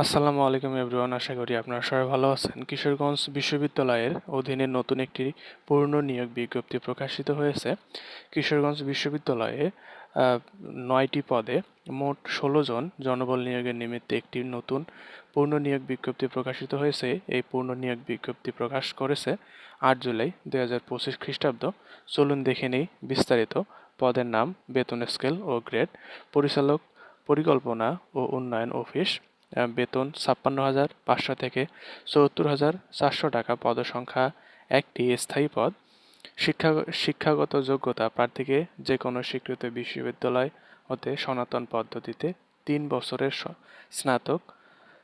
আসসালামু আলাইকুম এভরিওয়ান, আশা করি আপনারা সবাই ভালো আছেন। কিশোরগঞ্জ বিশ্ববিদ্যালয়ের অধীনে নতুন একটি পূর্ণ নিয়োগ বিজ্ঞপ্তি প্রকাশিত হয়েছে। কিশোরগঞ্জ বিশ্ববিদ্যালয়ে নয়টি পদে মোট ষোলো জন জনবল নিয়োগের নিমিত্তে একটি নতুন পূর্ণ নিয়োগ বিজ্ঞপ্তি প্রকাশিত হয়েছে। এই পূর্ণ নিয়োগ বিজ্ঞপ্তি প্রকাশ করেছে আট জুলাই দুই হাজার পঁচিশ খ্রিস্টাব্দ। চলুন দেখে নেই বিস্তারিত। পদের নাম, বেতন স্কেল ও গ্রেড, পরিচালক পরিকল্পনা ও উন্নয়ন অফিস বেতন ছাপ্পান্ন হাজার পাঁচশো থেকে চুয়াত্তর হাজার চারশো টাকা পদসংখ্যা একটি স্থায়ী পদ। শিক্ষা শিক্ষাগত যোগ্যতা প্রার্থীকে যে কোনো স্বীকৃত বিশ্ববিদ্যালয় হতে সনাতন পদ্ধতিতে তিন বছরের স্নাতক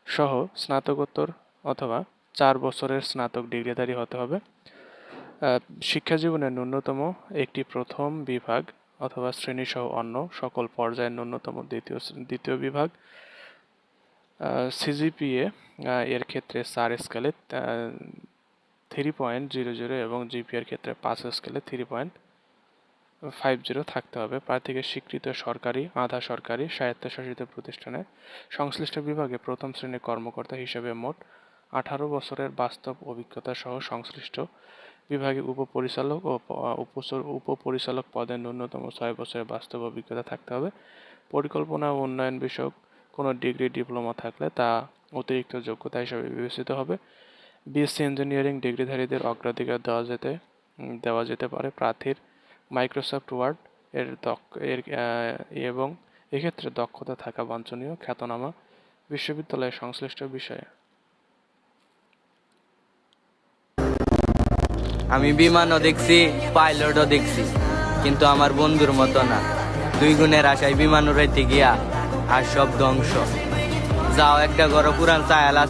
সহ স্নাতকোত্তর অথবা চার বছরের স্নাতক ডিগ্রিধারী হতে হবে। আহ, শিক্ষা জীবনের ন্যূনতম একটি প্রথম বিভাগ অথবা শ্রেণীসহ অন্য সকল পর্যায়ের ন্যূনতম দ্বিতীয় দ্বিতীয় বিভাগ সিজিপিএ এর ক্ষেত্রে চার স্কেলে থ্রি পয়েন্ট জিরো জিরো এবং জিপিএর ক্ষেত্রে পাঁচ স্কেলে থ্রি পয়েন্ট ফাইভ জিরো থাকতে হবে। প্রার্থীকে স্বীকৃত সরকারি, আধা সরকারি স্বায়ত্তশাসিত প্রতিষ্ঠানে সংশ্লিষ্ট বিভাগে প্রথম শ্রেণির কর্মকর্তা হিসেবে মোট আঠারো বছরের বাস্তব অভিজ্ঞতা সহ সংশ্লিষ্ট বিভাগে উপপরিচালক ও উপপরিচালক পদে ন্যূনতম ছয় বছরের বাস্তব অভিজ্ঞতা থাকতে হবে। পরিকল্পনা ও উন্নয়ন বিষয়ক কোনো ডিগ্রি, ডিপ্লোমা থাকলে তা অতিরিক্ত যোগ্যতা হিসাবে বিবেচিত হবে। বিএসসি ইঞ্জিনিয়ারিং ডিগ্রিধারীদের অগ্রাধিকার দেওয়া যেতে দেওয়া যেতে পারে। প্রার্থীর মাইক্রোসফট ওয়ার্ড এর দক্ষ, এর এবং এক্ষেত্রে দক্ষতা থাকা বাঞ্ছনীয় খ্যাতনামা বিশ্ববিদ্যালয়ের সংশ্লিষ্ট বিষয়ে। আমি বিমানও দেখছি, পাইলটও দেখছি, কিন্তু আমার বন্ধুর মতো না। দুই গুণের আশায় বিমান উড়াইতে গিয়া আর সব ধ্বংস। যাও একটা গরম পুরান চায়ালা